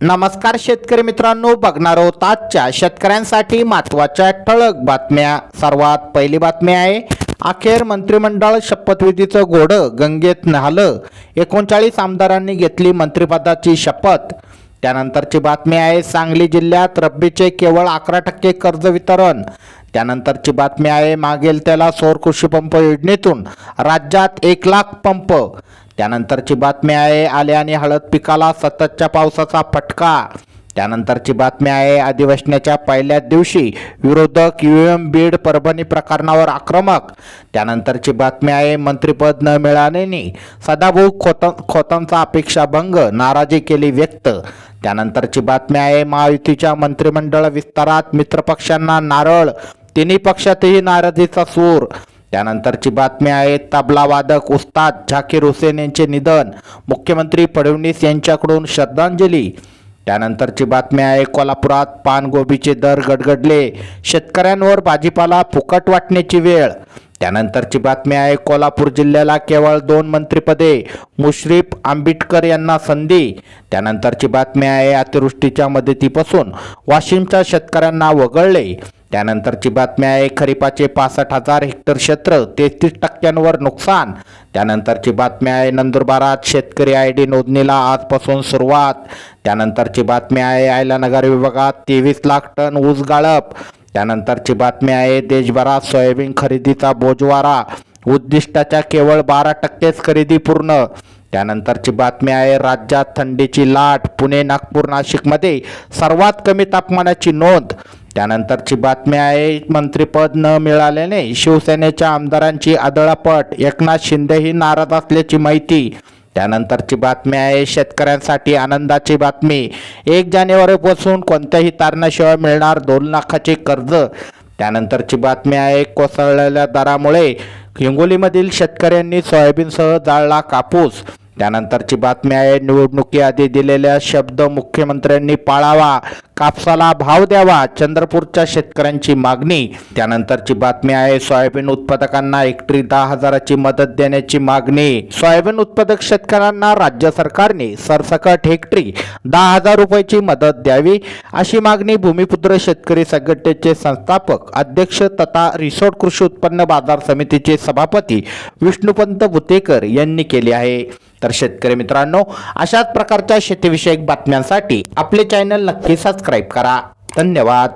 नमस्कार शेतकरी मित्रांनो बघणार आहोत आजच्या शेतकऱ्यांसाठी महत्त्वाच्या ठळक बातम्या. सर्वात पहिली बातमी आहे अखेर मंत्रिमंडळ शपथविधीचं घोडं गंगेत न्हालं. एकोणचाळीस आमदारांनी घेतली मंत्रिपदाची शपथ. त्यानंतरची बातमी आहे सांगली जिल्ह्यात रब्बीचे केवळ अकरा टक्के कर्ज वितरण. त्यानंतरची बातमी आहे मागेल त्याला सौर कृषी पंप योजनेतून राज्यात एक लाख पंप. त्यानंतरची बातमी आहे आल्या आणि हळद पिकाला सततच्या पावसाचा फटका. त्यानंतरची बातमी आहे अधिवेशनाच्या पहिल्याच दिवशी विरोधक यू एम बीड परभणी प्रकरणावर आक्रमक. त्यानंतरची बातमी आहे मंत्रिपद न मिळाल्याने सदाभाऊ खोत खोतांचा अपेक्षाभंग नाराजी केली व्यक्त. त्यानंतरची बातमी आहे महायुतीच्या मंत्रिमंडळ विस्तारात मित्रपक्षांना नारळ तिन्ही पक्षातही नाराजीचा सूर. त्यानंतरची बातमी आहे तबला वादक उस्ताद झाकीर हुसेन यांचे निधन मुख्यमंत्री फडणवीस यांच्याकडून श्रद्धांजली. त्यानंतरची बातमी आहे कोल्हापुरात पानगोबीचे दर गडगडले शेतकऱ्यांवर भाजीपाला फुकट वाटण्याची वेळ. त्यानंतरची बातमी आहे कोल्हापूर जिल्ह्याला केवळ दोन मंत्रिपदे मुश्रीफ आंबिटकर यांना संधी. त्यानंतरची बातमी आहे अतिवृष्टीच्या मदतीपासून वाशिमच्या शेतकऱ्यांना वगळले. त्यानंतरची बातमी आहे खरीपाचे पासष्ट हजार हेक्टर क्षेत्र तेहतीस टक्क्यांवर नुकसान. त्यानंतरची बातमी आहे नंदुरबारात शेतकरी आय डी नोंदणीला आजपासून सुरुवात. त्यानंतरची बातमी आहे आयलानगर विभागात तेवीस लाख टन ऊस गाळप. त्यानंतरची बातमी आहे देशभरात सोयाबीन खरेदीचा बोजवारा. उद्दिष्टाच्या केवळ बारा टक्केच खरेदी पूर्ण. त्यानंतरची बातमी आहे राज्यात थंडीची लाट पुणे नागपूर नाशिकमध्ये सर्वात कमी तापमानाची नोंद. त्यानंतरची बातमी आहे मंत्रिपद न मिळाल्याने शिवसेनेच्या आमदारांची आदळापट. एकनाथ शिंदेही नाराज असल्याची माहिती. त्यानंतरची बातमी आहे शेतकऱ्यांसाठी आनंदाची बातमी. एक जानेवारीपासून कोणत्याही तारणाशिवाय मिळणार दोन लाखाचे कर्ज. त्यानंतरची बातमी आहे कोसळलेल्या दरामुळे हिंगोलीमधील शेतकऱ्यांनी सोयाबीनसह जाळला कापूस. त्यानंतरची बातमी आहे निवडणुकीआधी दिलेल्या शब्द मुख्यमंत्र्यांनी पाळावा कापसाला भाव द्यावा चंद्रपूरच्या शेतकऱ्यांची मागणी. त्यानंतरची बातमी आहे सोयाबीन उत्पादकांना एकट्री दहा हजाराची मदत देण्याची मागणी. सोयाबीन उत्पादक शेतकऱ्यांना राज्य सरकारने सरसकट हेक्टरी दहा हजार रुपयाची मदत द्यावी अशी मागणी भूमिपुत्र शेतकरी संघटनेचे संस्थापक अध्यक्ष तथा रिसोर्ट कृषी उत्पन्न बाजार समितीचे सभापती विष्णुपंत भुतेकर यांनी केली आहे. तर शेतकरी मित्रांनो अशाच प्रकारच्या शेतीविषयक बातम्यांसाठी आपले चॅनल नक्की सबस्क्राईब करा. धन्यवाद.